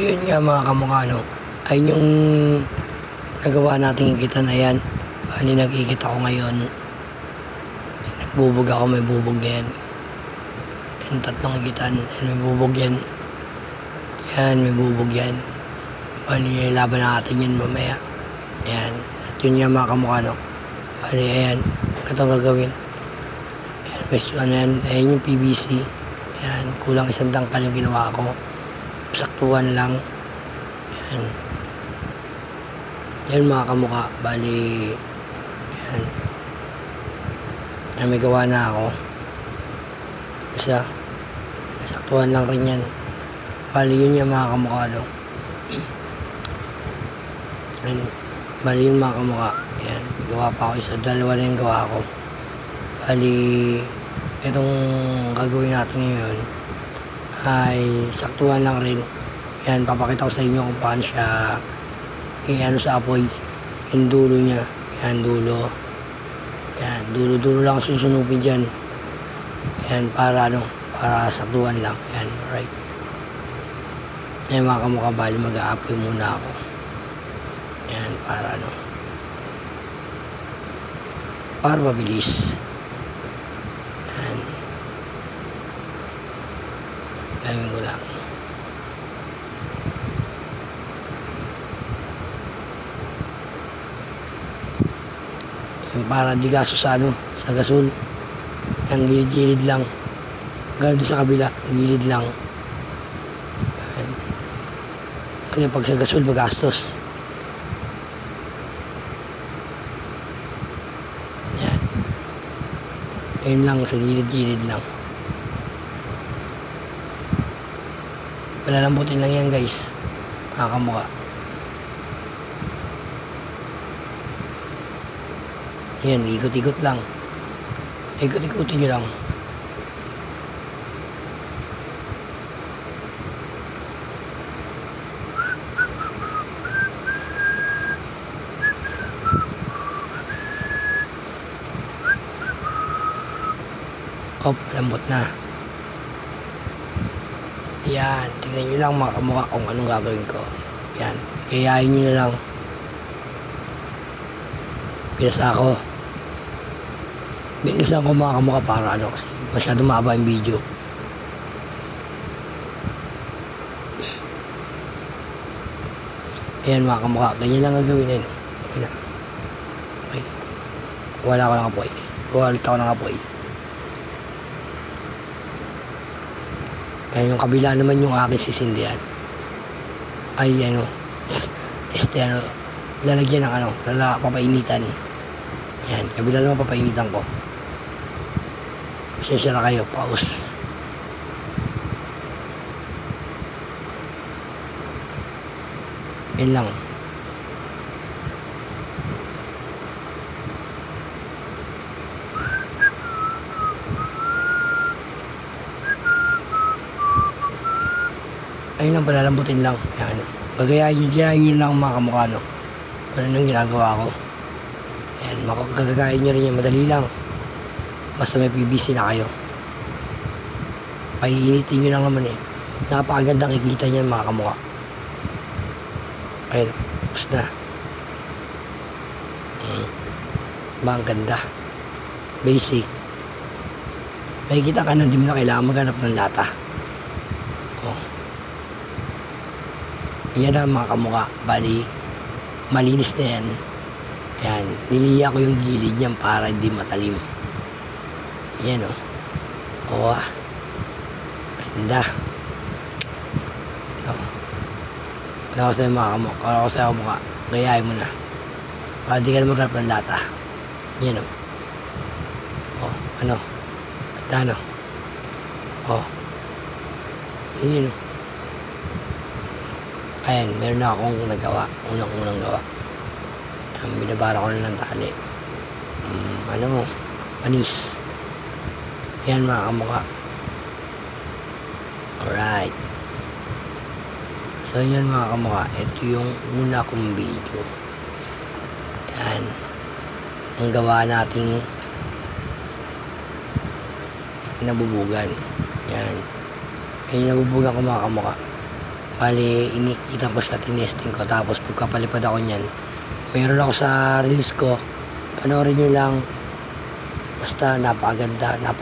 yun nga mga kamukha, no? Ayun yung nagawa nating ikitan na yan. Bali, nag-ikit ako ngayon. Nagbubog ako, may bubog na yan. Yan, tatlong ikitan. Yan, may bubog yan. Yan, may bubog yan. Bali, laban natin yan mamaya. Yan. At yun nga mga kamukha, no? Bali, ayan. Ito ang gagawin. Ayan, may ano yan. Ayan yung PVC. Ayan, kulang isang dangkal yung ginawa ko. Saktuhan lang. Ayan. Yan mga kamukha. Bali, ayan. Ayan, may gawa na ako. Isa. Saktuhan lang rin yan. Bali, yun yung mga kamukha, no? Ayan. Bali, yung mga kamukha. May gawa pa ako isa. Dalawa na yung gawa ko. Bali, itong gagawin natin ngayon ay saktuhan lang rin. Yan, papakita ko sa inyo kung paano siya i-ano sa apoy. Yung dulo niya. Yan, dulo. Yan, dulo-dulo lang susunugin dyan. Yan, para ano, para saktuhan lang. Yan, right. Yan mga kamukha bali, mag-aapoy muna ako. Yan, para ano. Para mabilis. Yan. Ko lang. Yung para di gaso sa ano, sa gasol. Ang gilid-gilid lang. Ganun sa kabila, gilid lang. Yan. Kaya pag sa gasol, magastos. Yan. Ayun lang, sa gilid-gilid lang. Palalambutin lang yan guys. Mga kamukha. Yan, ikot-ikot lang. Ikot-ikotin nyo lang. Op, lambot na. Yan, tingnan nyo lang mga kamukha kung anong gagawin ko. Yan, kayain nyo na lang. Pinasa ako. Binisan ko mga kamukha para ano kasi masyado mahaba yung video. Ayan mga kamukha, ganyan lang gagawin yun. Okay na. Okay. Wala ko ng apoy. Kuhalit ako ng apoy. Ayan yung kabila naman yung aking sisindihan. Ay ano, este ano, lalagyan ng ano, lala, papainitan. Yan, kabila naman papainitan ko. Pasensya na kayo, pause. Yan lang. Ayun lang, palalambutin lang. Yan. Gagayahin nyo, gayahin nyo lang mga kamukha, no? Ano nang ginagawa ko. Yan, makagagayahin nyo rin yan. Madali lang. Basta may PVC na kayo. Pahiinitin nyo lang naman eh. Napakagandang ikita niyan mga kamukha. Ayun, tapos na. Hmm. Ba, ang ganda. Basic. Makikita ka na, hindi mo na kailangan maghanap ng lata. Oh. Yan ang mga kamukha. Bali, malinis na yan. Yan, niliya ko yung gilid niyan para hindi matalim. Yan o. Oh. ah. Ganda. Oh. Wala ko sa'yo mga kamukha. Wala ko sa'yo mukha. Gayahin mo na. Para di ka na ng lata. Yan o. Oh, ano? Ganda ano? Oh. Yun o. Ayan, meron na akong nagawa. Unang-unang gawa. Ang binabara ko na ng tali. Um, ano, panis. Yan mga kamukha. Alright. So yan mga kamukha. Ito yung una kong video. Yan. Ang gawa nating nabubugan. Yan. Yung nabubugan ko mga kamukha. Bali, inikita ko siya, tinesting ko. Tapos pagkapalipad ako niyan, meron ako sa reels ko. Panoorin nyo lang. Basta napakaganda, napaka